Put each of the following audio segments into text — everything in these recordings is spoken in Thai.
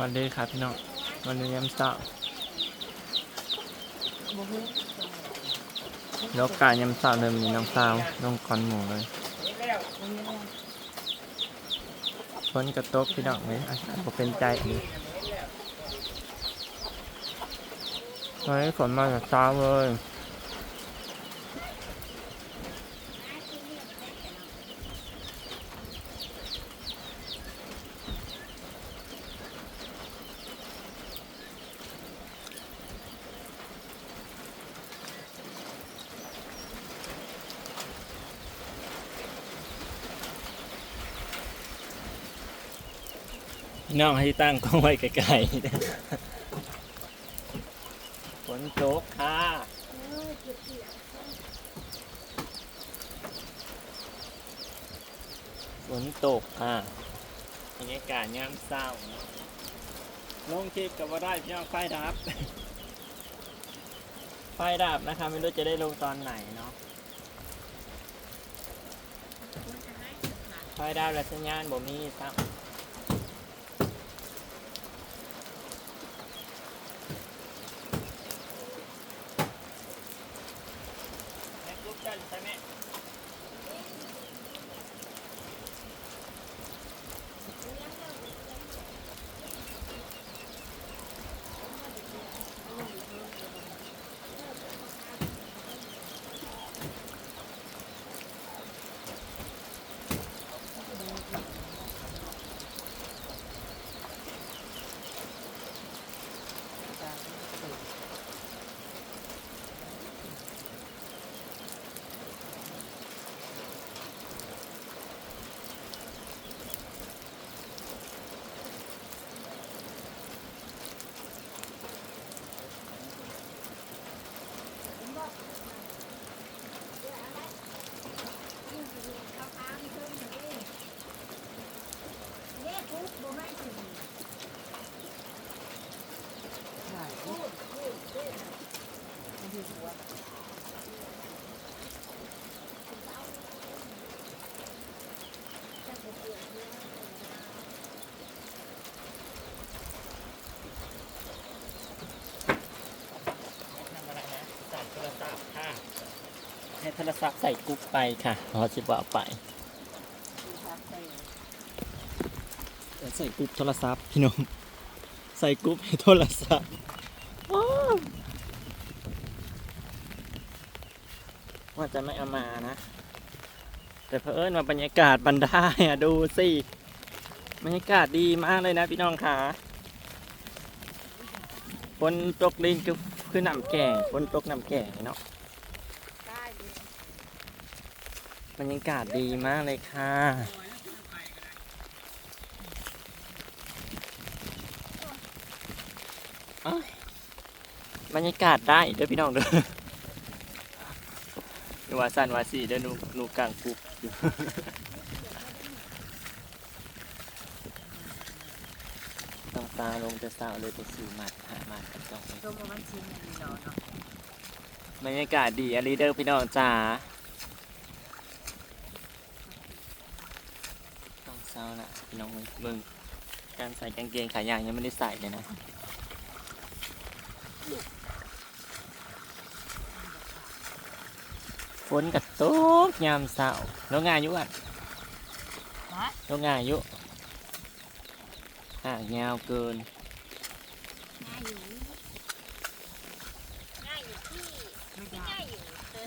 วันดีครับพี่น้องวันนี้ยามเช้าแลกกายยามเช้าเริ่มมีน้องสาวน้องคอนหมูเลยฝนกระตกพี่น้องเลยอากาศบ่เป็นใจอีกเฮ้ยฝนมาจากเช้าเลย น้องให้ตั้งกล้องไว้ไกลๆฝนตกค่ะฝนตกค่ะบรรยากาศยามเศร้าลงคลิปกับว่าได้พี่น้องไฟดับ ไฟดับนะคะไม่รู้จะได้ลงตอนไหนเนาะไฟดับแล้วสัญญาณบ่มีซ้ำแม่กรุ๊ปกันใช่ไหมทำอะไรนะใส่โทรศัพท์ค่ะ ให้ โทรศัพท์ใส่กรุ๊ปไปค่ะพอจะบอกไปเดี๋ยวใส่กรุ๊ปโทรศัพท์พี่น้องใส่กรุ๊ปให้โทรศัพท์ว้าวว่าจะไม่เอามานะ แต่เพอเอิญว่าบรรยากาศบันได้อะดูสิบรรยากาศดีมากเลยนะพี่น้องค่ะฝนตกลินคือคือน้ำแก่งฝนตกน้ำแก่งเนาะ บรรยากาศดีมากเลยค่ะเอ้ยบรรยากาศได้เด้อพี่น้องเด้อดูว่าสันว่าสีเด้อหนูหนูกลางปุ๊บอยู่ต้องตาลงจะสาวเลยไปสู่หมัดหาหมัดกันต้องตัวมันชิ้นนี่เนาะเนาะบรรยากาศดีอะลีเดอร์พี่น้องจ๋าต้อง เศร้าละพี่น้องมึงมึงการใส่กางเกงขายางยังไม่ได้ใส่เลยนะฝนกระตกยามเสาร์น้องงานอยุอะฮะน้องงานอยุห่างยาวเกินง่ายอยู่ง่ายอยู่ที่ไม่ได้ง่ายอยู่เออ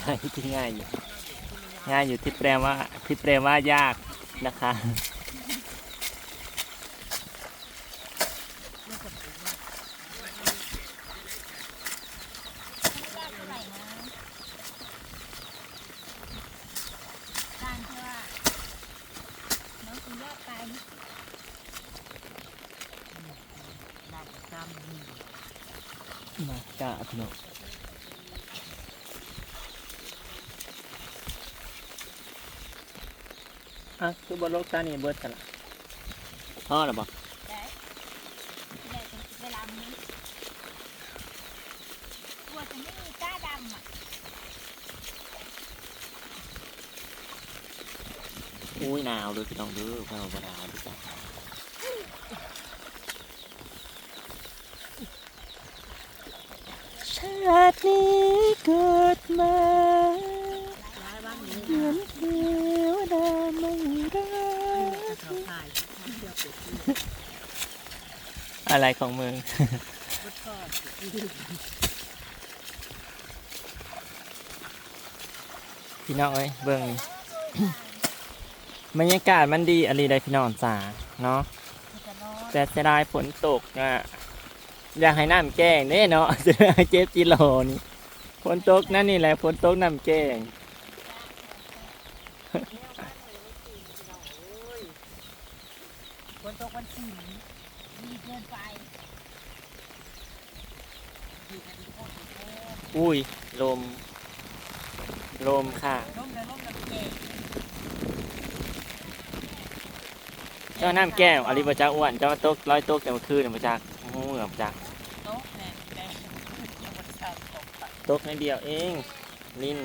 ง่ายที่ง่ายอยู่ง่ายอยู่ที่แปลว่าที่แปลว่ายาก นะคะไม่ยากเท่าไหะคือบนโลกตานี่เบิดกันละพ่อหรือเปล่าะอุ้ยหนาวด้วยพี่น้องด้วยพ่อบ่หนาวด้วยจ้ะชาตินี้เกิดมา อะไรของมึงรถทอพี่น้องเอ้ยเบิ่งนี่บรรยากาศมันดีอะไรได้พี่น้องจ๋าเนาะแต่เสียดายฝนตกอะอยากให้น้ำแกงเน่เนาะจะได้เจ็บจิโลนี่ฝนตกนั่นนี่แหละฝนตกน้ำแกง ฝนตกวันที่ ดีเกินไป ดีกันดีโคตรดีโคตร อุ้ย ลม ลมค่ะเลยร่มน้ำเก่งเจ้าน้ำแก้วอลิบจักอ้วน เจ้าโตกร้อยโตกแต่เมื่อคืนน่ะมาจากงูเหงือบจากโต๊ะแน่แน่ยังวันเสาร์ตกไปตกในเดียวเองลิน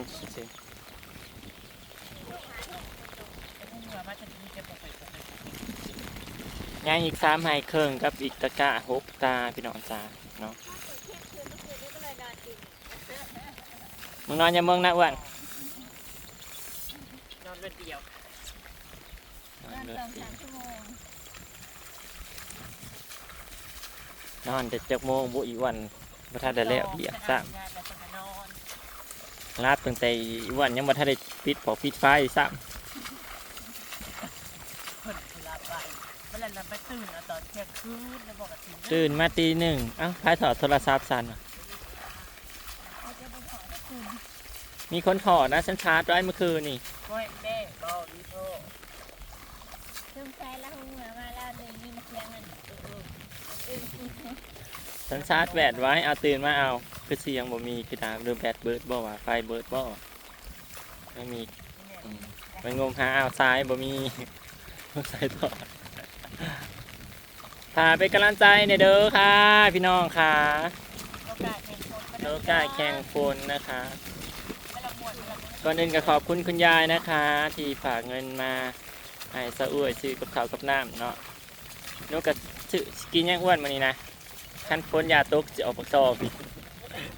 ย่างอีกสามไฮเครื่องกับอีกตะกะหกตาพี่น้องจ๋าเนาะ มึงนอนอย่าเมืองนะอ้วนนอนวันเดียวนอนนอนเลือสอดงสิสามชั่วโมงนอนแต่จักโมงบุอีวันบ่ทันได้แล้วเบียกซ้งานแล้วก็นอนำลาบตั้งแต่อีวันยังบ่ทันได้ปิดพอปิดไฟซ้เพิ่นเวลาไปเวลาเราไปตื่นเอาตอนเที่ยงคืนแล้วบอกกับทีำตื่นมาตีหนึ่งเอ้าพายถอดโทรศัพท์สันว่ะ เขาจะไปขอให้คุณ มีคนถอดนะฉันชาร์จไว้เมื่อคืนนี่ก้อยแม่เบาดีโทซึ่งใช้แล้วหัวมาแล้วหนึ่งมีมาเสียงมันเออเออเออฉันชาร์จแบตไว้เอาตื่นมาเอาคือเสียงบ่มีคือดามหรือแบตเบิร์ดบ่ว่าไฟเบิร์ดบ่ไม่มีอืมไปงมหาเอาซ้ายบ่มีสายต่อถ่ายเป็นกำลังใจในอยเด้อค่ะ พี่น้องค่ะโอกาส แห่งคนโลกาแข่งฝนนะคะไม่ละมวนไม่ละมวนก่อนอื่นก็ขอบคุณคุณยายนะคะ ที่ฝากเงินมาให้สะอ้วยซื้อกับข้าวกับน้ำเนาะนกก็ซื้อกินย่างอ้วนมานี่นะขั้นฝนยาตกจะออกปากซอกอีก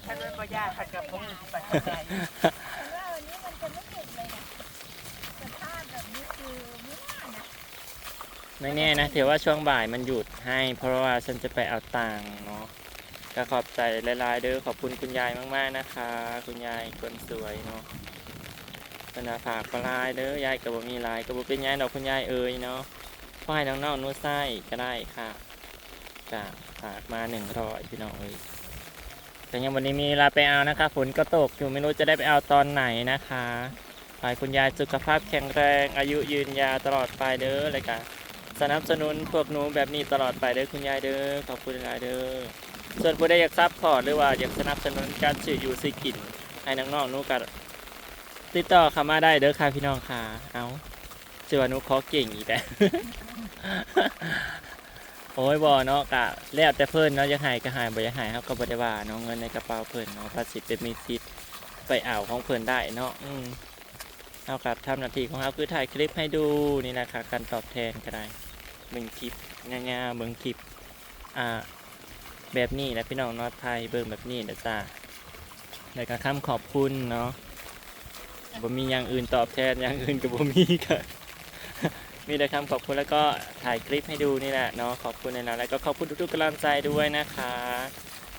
ถ้าด้วยก็ยากขัดกับพวกปัจจัยแต่ว่าวันนี้มันจะไม่เก็บเลยนะสภาพแบบนี้คือไม่น่านะไม่แน่นะถือว่าช่วงบ่ายมันหยุดให้ เพราะว่าฉันจะไปเอาตังค์เนาะ ก็ขอบใจหลายๆเด้อขอบคุณคุณยายมากๆนะคะ คุณยายคนสวยเนาะธนาฝากปลายเด้อยายกับบ่มีลายกับบ่เป็นยายดอกคุณยายเอ่ยเนาะขอให้น้องๆนู้ไส้ก็ได้ค่ะจะฝากมาหนึ่งร้อยพี่น้องเอ้ยแต่ยังวันนี้มีเวลาไปเอานะคะฝนก็ตกอยู่ไม่รู้จะได้ไปเอาตอนไหนนะคะขอให้คุณยายสุขภาพแข็งแรง อายุยืนยาวตลอดไปเด้อเลยค่ะสนับสนุนพวกหนูแบบนี้ตลอดไปเด้อคุณยายเด้อขอบคุณหลายเด้อ ส่วนผู้ใดอยากซัพพอร์ตหรือว่าอยากสนับสนุนการซื้ออยู่ซื้อกินให้น้องๆนูก็ติดต่อเข้ามาได้เด้อค่ะพี่น้องค่ะ เอาเชื่อว่านูขอเก่งอีกแล้วโอ้ยบอเนาะกะแล้วแต่เพิ่นเนาะยากใหายก็หายบ่ยากใหายครับก็บ่ได้ว่าเนาะเงินในกระเป๋าเพิ่นเนาะภาษีเป็นมีสิทธิ์ไปเอาของเพิ่นได้เนาะอืมเอากับทำหน้าที่ของเราคือถ่ายคลิปให้ดูนี่นะคะการตอบแทนก็ได้เบิ่งคลิปง่ายๆเบิ่งคลิปอ่า แบบนี้และพี่น้องเนอไทยเบิ่งแบบนี้นะจ้าแล้วก็คำขอบคุณเนาะบ่มีอย่างอื่นตอบแทนอย่างอื่นก็บ่มีค่ะมีแต่คำขอบคุณแล้วก็ถ่ายคลิปให้ดูนี่แหละเนาะขอบคุณในะแล้วก็ขอบคุณทุกๆกำลังใจด้วยนะคะ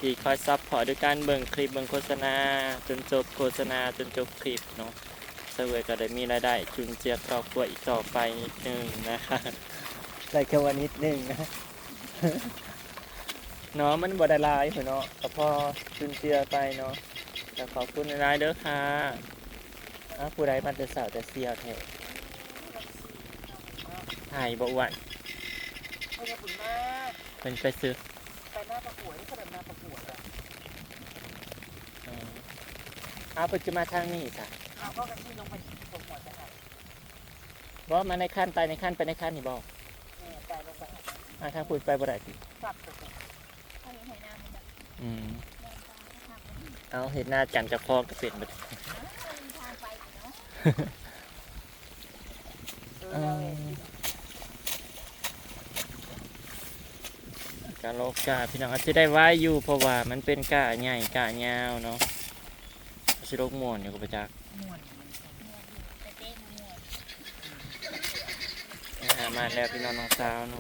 ที่คอยซัพพอร์ตด้วยการเบิ่งคลิปเบิ่งโฆษณา จนจบโฆษณาจนจบคลิปเนาะเสวยก็ได้มีรายได้จุนเจือครอบครัวอีกต่อไปนิดนึงนะคะได้แค่วันนิดนึงนะ เนาะมันบไดหลายเหรอเนาะก็พอจุนเจือไปเนาะแต่ขอบคุณหลายๆเด้อค่ะอ้าวผู้ใดมันจะสาวจะเสียวแท้หายบ่อ้วนไม่ได้บุญมากเป็นไปซื้อไปหน้าประกวดนี่ขนาดหน้าประกวดอะเอออ้าวเพิ่นจะมาทางนี้ค่ะเอาก็กระชี้ลงไปตรงหัวจะหายบ่มาในขั้นไปในขั้นไปในขั้นนี่บ่แม่ตายลงไปอ่าทางพูดไปบ่ได้ติกลับ อืมเอาเห็นหน้าจันจะพอก็เป็นบ่ได้อ้าวมีทางไปอยู่เนาะเออกาโลกาพี่น้องอาจจะได้ไว้อยู่เพราะว่ามันเป็นกาใหญ่กายาวเนาะฉสิโลกมวนอยู่กับประจักษ์ม่วนแต่เต้นม่วนหาแล้วพี่น้องน้องสาวหนู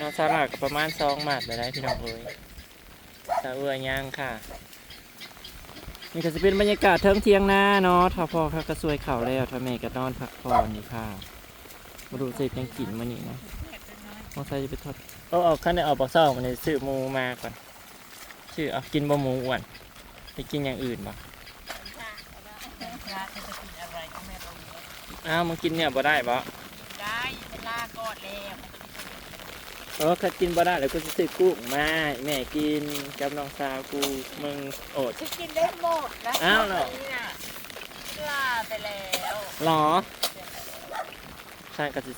น้องสาวหลักประมาณสองหมัดเลยได้พี่น้องเอ้ย สาวเอื้อย่างค่ะ นี่ก็จะเป็นบรรยากาศเทิงเทียงนาเนาะถ้าพ่อเขาก็สวยเข่าแล้วถ้าแม่ก็นอนพักผ่อนนี่ค่ะมาดูสิยังกินมานี่นะน้องชายจะไปทอดเอาเอาขั้นได้เอาปลาเศร้ามันซื้อหมูมาก่อนชื่อเอากินบะหมูอ้วนไปกินอย่างอื่นบ่ค่ะเอาละแต่พระจะกินอะไรก็ไม่รู้อ้าวมึงกินเนี่ยบ่ได้บ่ได้เวลาก่อนแล้ว เออถ้ากินบ่ได้แล้วก็จะซื้อกุ้งมาให้แม่กินกับน้องสาวกูมึงโอดจะกินได้หมดนะอ้าวเหรอ นี่น่ะลาไปแล้วหรอท่านก็จะ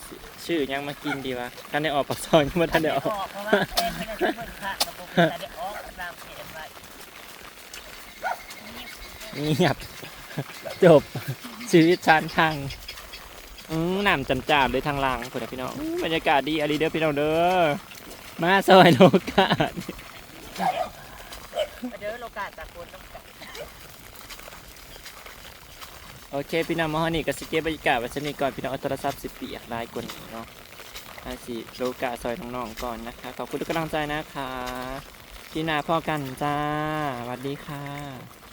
ชื่อยังมากินดีวะท่านได้ออกปากซอยยังไม่ท่านได้ออก เพราะว่าเป็นไม่ได้เปิดพระระบบแต่ได้ออกตามเพจไว้เงียบ จบ ชีวิตชานทาง อืมน้ำจำจามเลยทางหลังคุณพี่น้องอื้อบรรยากาศดีอะไรเด้อพี่น้องเด้อมาซอยโลกาดมาเด้อโลกาตะโกนต้องจับโอเคพี่น้องมาฮอนี่กับสเก็ตบรรยากาศวันนี้ก่อนพี่น้องเอาโทรศัพท์สิบปีอยากได้กว่านี้เนาะอาสิโลกาซอยน้องๆก่อนนะคะขอบคุณทุกกำลังใจนะคะพี่นาพ่อกันจ้าสวัสดีค่ะ